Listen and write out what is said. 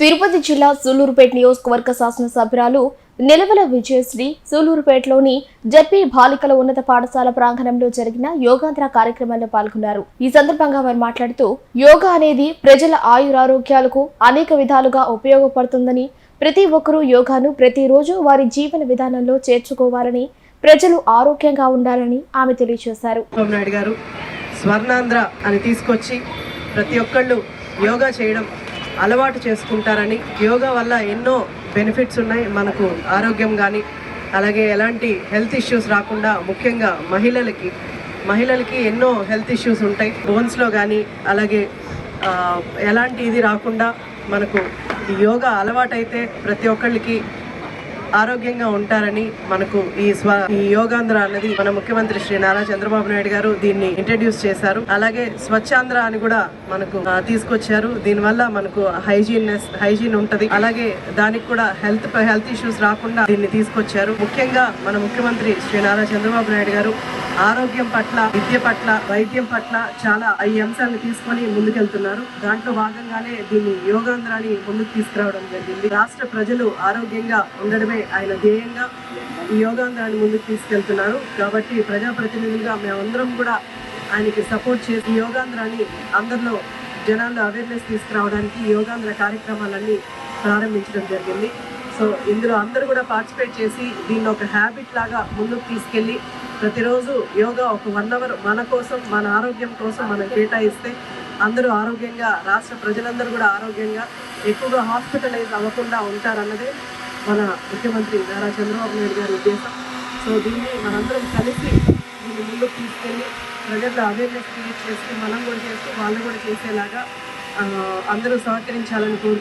తిరుపతి జిల్లా సూలూరుపేట నియోజకవర్గ శాసనసభ్యురాలు నిలవల విజయశ్రీ సూలూరుపేటలోని జడ్పీ బాలికల ఉన్నత పాఠశాల ప్రాంగణంలో జరిగిన యోగాంధ్ర కార్యక్రమంలో పాల్గొన్నారు. ఈ సందర్భంగా వారు మాట్లాడుతూ యోగా అనేది ప్రజల ఆయురారోగ్యాలకు అనేక విధాలుగా ఉపయోగపడుతుందని ప్రతి ఒక్కరూ యోగాను ప్రతిరోజు వారి జీవన విధానంలో చేర్చుకోవాలని ప్రజలు ఆరోగ్యంగా ఉండాలని ఆమె తెలియజేశారు. గారు స్వర్ణాంధ్ర అని తీసుకొచ్చి ప్రతి ఒక్కళ్ళు యోగా చేయడం అలవాటు చేసుకుంటారని యోగా వల్ల ఎన్నో బెనిఫిట్స్ ఉన్నాయి. మనకు ఆరోగ్యం కానీ అలాగే ఎలాంటి హెల్త్ ఇష్యూస్ రాకుండా ముఖ్యంగా మహిళలకి మహిళలకి ఎన్నో హెల్త్ ఇష్యూస్ ఉంటాయి. బోన్స్లో కానీ అలాగే ఎలాంటి ఇది రాకుండా మనకు యోగా అలవాటైతే ప్రతి ఒక్కళ్ళకి ఆరోగ్యంగా ఉంటారని మనకు ఈ స్వ ఈ యోగాంధ్ర అన్నది మన ముఖ్యమంత్రి శ్రీ నారా చంద్రబాబు నాయుడు గారు దీన్ని ఇంట్రడ్యూస్ చేశారు. అలాగే స్వచ్ఛాంధ్ర అని కూడా మనకు తీసుకొచ్చారు తీసుకొచ్చారు. దీనివల్ల మనకు హైజీన్నెస్ హైజీన్ ఉంటది. అలాగే దానికి కూడా హెల్త్ హెల్త్ ఇష్యూస్ రాకుండా దీన్ని తీసుకొచ్చారు. ముఖ్యంగా మన ముఖ్యమంత్రి శ్రీ నారా చంద్రబాబు నాయుడు గారు ఆరోగ్యం పట్ల విద్య పట్ల వైద్యం పట్ల చాలా ఈ అంశాలను తీసుకొని ముందుకెళ్తున్నారు. దాంట్లో భాగంగానే దీన్ని యోగాంధ్రాన్ని ముందుకు తీసుకురావడం జరిగింది. రాష్ట్ర ప్రజలు ఆరోగ్యంగా ఉండడమే ఆయన ధ్యేయంగా ఈ యోగాంధ్రాన్ని ముందుకు తీసుకెళ్తున్నారు. కాబట్టి ప్రజాప్రతినిధులుగా మేమందరం కూడా ఆయనకి సపోర్ట్ చేసి యోగాంధ్రాన్ని అందరిలో జనాల్లో అవేర్నెస్ తీసుకురావడానికి యోగాంధ్ర కార్యక్రమాలన్నీ ప్రారంభించడం జరిగింది. సో ఇందులో అందరూ కూడా పార్టిసిపేట్ చేసి దీన్ని ఒక హ్యాబిట్ లాగా ముందుకు తీసుకెళ్ళి ప్రతిరోజు యోగా ఒక వన్ అవర్ మన కోసం మన ఆరోగ్యం కోసం మనం కేటాయిస్తే అందరూ ఆరోగ్యంగా రాష్ట్ర ప్రజలందరూ కూడా ఆరోగ్యంగా ఎక్కువగా హాస్పిటలైజ్ అవ్వకుండా ఉంటారన్నదే మన ముఖ్యమంత్రి నారా చంద్రబాబు నాయుడు గారి ఉద్దేశం. సో దీన్ని మనందరం కలిసి దీన్ని ముందుకు తీసుకెళ్ళి ప్రజల్లో అవేర్నెస్ క్రియేట్ చేసి మనం కూడా చేస్తూ వాళ్ళు కూడా చేసేలాగా అందరూ సహకరించాలని కోరుకుంటున్నాను